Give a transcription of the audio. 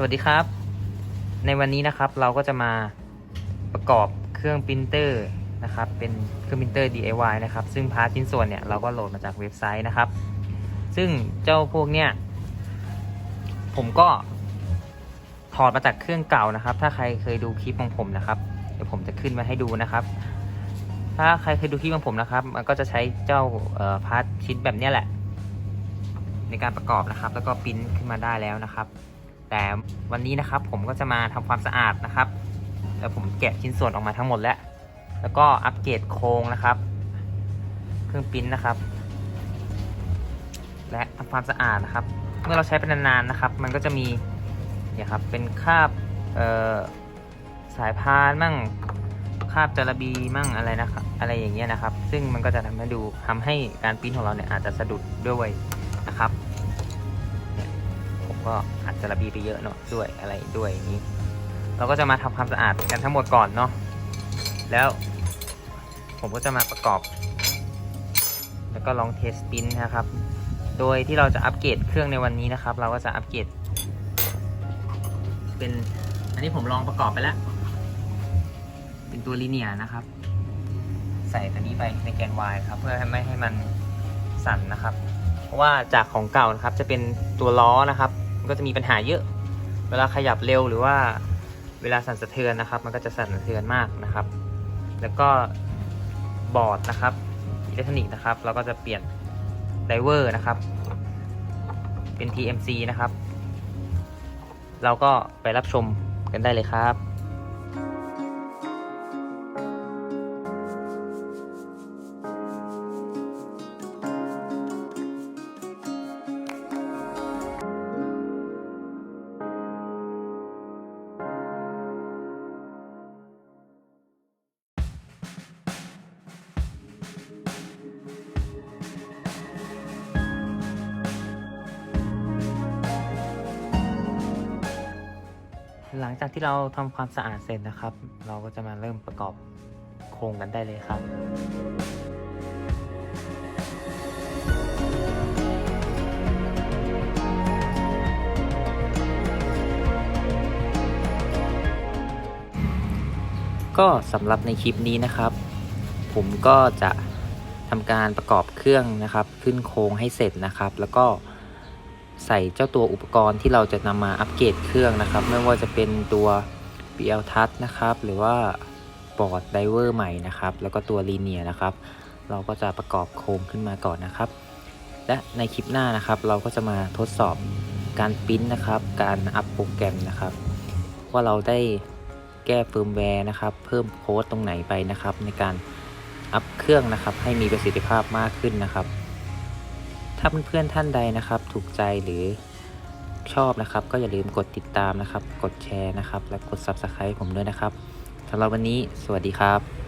สวัสดีครับ ในวันนี้นะครับเราก็จะมาประกอบเครื่องปรินเตอร์นะครับ เป็นเครื่องปรินเตอร์ DIY นะครับ ซึ่งพาร์ทชิ้นส่วนเนี่ยเราก็โหลดมาจากเว็บไซต์นะครับ ซึ่งเจ้าพวกเนี่ยผมก็ถอดมาจากเครื่องเก่านะครับ ถ้าใครเคยดูคลิปของผมนะครับ เดี๋ยวผมจะขึ้นมาให้ดูนะครับ ถ้าใครเคยดูคลิปของผมนะครับ มันก็จะใช้เจ้าพาร์ทชิ้นแบบเนี้ยแหละ ในการประกอบนะครับ แล้วก็ปริ้นขึ้นมาได้แล้วนะครับ แต่วันนี้นะครับผมก็จะมาทำความสะอาดนะครับ แล้วผมแกะชิ้นส่วนออกมาทั้งหมดแล้ว แล้วก็อัปเกรดโครงนะครับ เครื่องปิ้นนะครับ และทำความสะอาดนะครับ เมื่อเราใช้เป็นนานๆนะครับ มันก็จะมีเนี่ยครับเป็นคราบสายพานมั่งคราบจาระบีมั่งอะไรนะครับอะไรอย่างเงี้ยนะครับ ซึ่งมันก็จะทำให้ดูทำให้การปิ้นของเราเนี่ยอาจจะสะดุดด้วยนะครับ ก็อัดจาระบีไปเยอะเนาะด้วยอะไรด้วยอย่างนี้ เราก็จะมาทำความสะอาดกันทั้งหมดก่อนเนาะแล้วผมก็จะมาประกอบ แล้วก็ลองเทสปินนะครับ โดยที่เราจะอัปเกรดเครื่องในวันนี้นะครับ เราก็จะอัปเกรดเป็นอันนี้ผมลองประกอบไปแล้ว เป็นตัวลีเนียนะครับ ใส่อันนี้ไปในแกน Y ครับเพื่อให้ไม่ให้มันสั่นนะครับ เพราะว่าจากของเก่านะครับจะเป็นตัวล้อนะครับ ก็จะมีปัญหาเยอะ เวลาขยับเร็วหรือว่าเวลาสั่นสะเทือนนะครับ มันก็จะสั่นสะเทือนมากนะครับ แล้วก็บอร์ดนะครับอิเล็กทรอนิกส์นะครับ เราก็จะเปลี่ยนไดเวอร์นะครับ เป็น TMC นะครับ เราก็ไปรับชมกันได้เลยครับ หลังจากที่เราทำความสะอาดเสร็จนะครับ เราก็จะมาเริ่มประกอบโครงกันได้เลยครับก็สำหรับในคลิปนี้นะครับ ผมก็จะทำการประกอบเครื่องนะครับ ขึ้นโครงให้เสร็จนะครับ แล้วก็ ใส่เจ้าตัวอุปกรณ์ที่เราจะนำมาอัปเกรดเครื่องนะครับ ไม่ว่าจะเป็นตัว BL Touch นะครับ หรือว่าบอร์ดไดเวอร์ใหม่นะครับ แล้วก็ตัวลีเนียนะครับ เราก็จะประกอบโครงขึ้นมาก่อนนะครับ และในคลิปหน้านะครับ เราก็จะมาทดสอบการปริ้นนะครับ การอัปโปรแกรมนะครับ ว่าเราได้แก้เฟิร์มแวร์นะครับ เพิ่มโค้ดตรงไหนไปนะครับ ในการอัพเครื่องนะครับ ให้มีประสิทธิภาพมากขึ้นนะครับ ถ้าเพื่อนๆท่านใดนะครับ ถูกใจหรือชอบนะครับ ก็อย่าลืมกดติดตามนะครับ กดแชร์นะครับ และกด Subscribe ผมด้วยนะครับสำหรับวันนี้ สวัสดีครับ